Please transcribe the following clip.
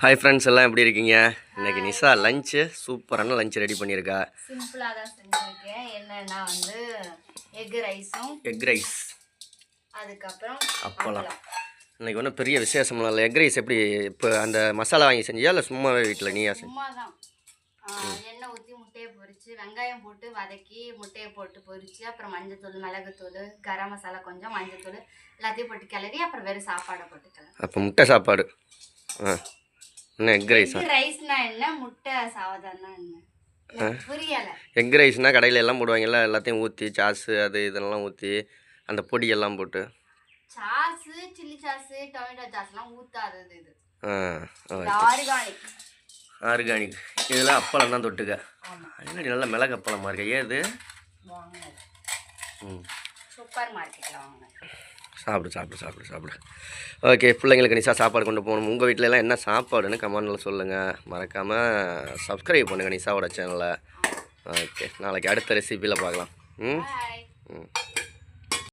Hi friends எல்லாம் எப்படி இருக்கீங்க? இன்னைக்கு நிஷா லஞ்சு சூப்பரான லஞ்ச் ரெடி பண்ணியிருக்கா. சிம்பிளாக தான் செஞ்சுருக்கேன். என்னன்னா வந்து எக் ரைஸும் எக் ரைஸ் அதுக்கப்புறம் அப்பளம். இன்னைக்கு ஒன்றும் பெரிய விசேஷம்லாம் இல்லை. எக் ரைஸ் எப்படி இப்போ அந்த மசாலா வாங்கி செஞ்சியா இல்லை சும்மாவே வீட்டில் நீயா செஞ்சு? எண்ணெய் ஊற்றி முட்டையை பொரிச்சு வெங்காயம் போட்டு வதக்கி முட்டையை போட்டு பொரிச்சு அப்புறம் மஞ்சத்தூள் மிளகுத்தூள் கரம் மசாலா கொஞ்சம் மஞ்சத்தூள் எல்லாத்தையும் போட்டு கிளறி அப்புறம் வெறும் சாப்பாடை போட்டு கிளறி. அப்போ முட்டை சாப்பாடு. ஆ. என்ன எக் ரைஸா ரைஸ்னா என்ன முட்டை என்ன? புரியலை. எக் ரைஸ்னால் கடையில் எல்லாம் போடுவாங்கல்ல எல்லாத்தையும் ஊற்றி சாஸு அது இதெல்லாம் ஊற்றி அந்த பொடியெல்லாம் போட்டு. சாஸு சில்லி சாஸு டொமேட்டோ சாஸ்லாம் ஊத்தாதது இது. ஆர்கானிக். ஆர்கானிக். இதெல்லாம் அப்பளம் தான் தொட்டுக்க. என்னடி நல்ல மிளகு அப்பளமாக இருக்கு? ஏது சூப்பர் மார்க்கெட்டில் வாங்கினது சாப்பிடு சாப்பிடு சாப்பிடு சாப்பிடு. ஓகே பிள்ளைங்களுக்கு நிஷா சாப்பாடு கொண்டு போகணும். உங்கள் வீட்டில எல்லாம் என்ன சாப்பாடுன்னு கமெண்டில் சொல்லுங்கள் மறக்காமல் சப்ஸ்கிரைப் பண்ணுங்கள் நிஷாவோட சேனலை ஓகே நாளைக்கு அடுத்த ரெசிபியில் பார்க்கலாம். ம்? ம்.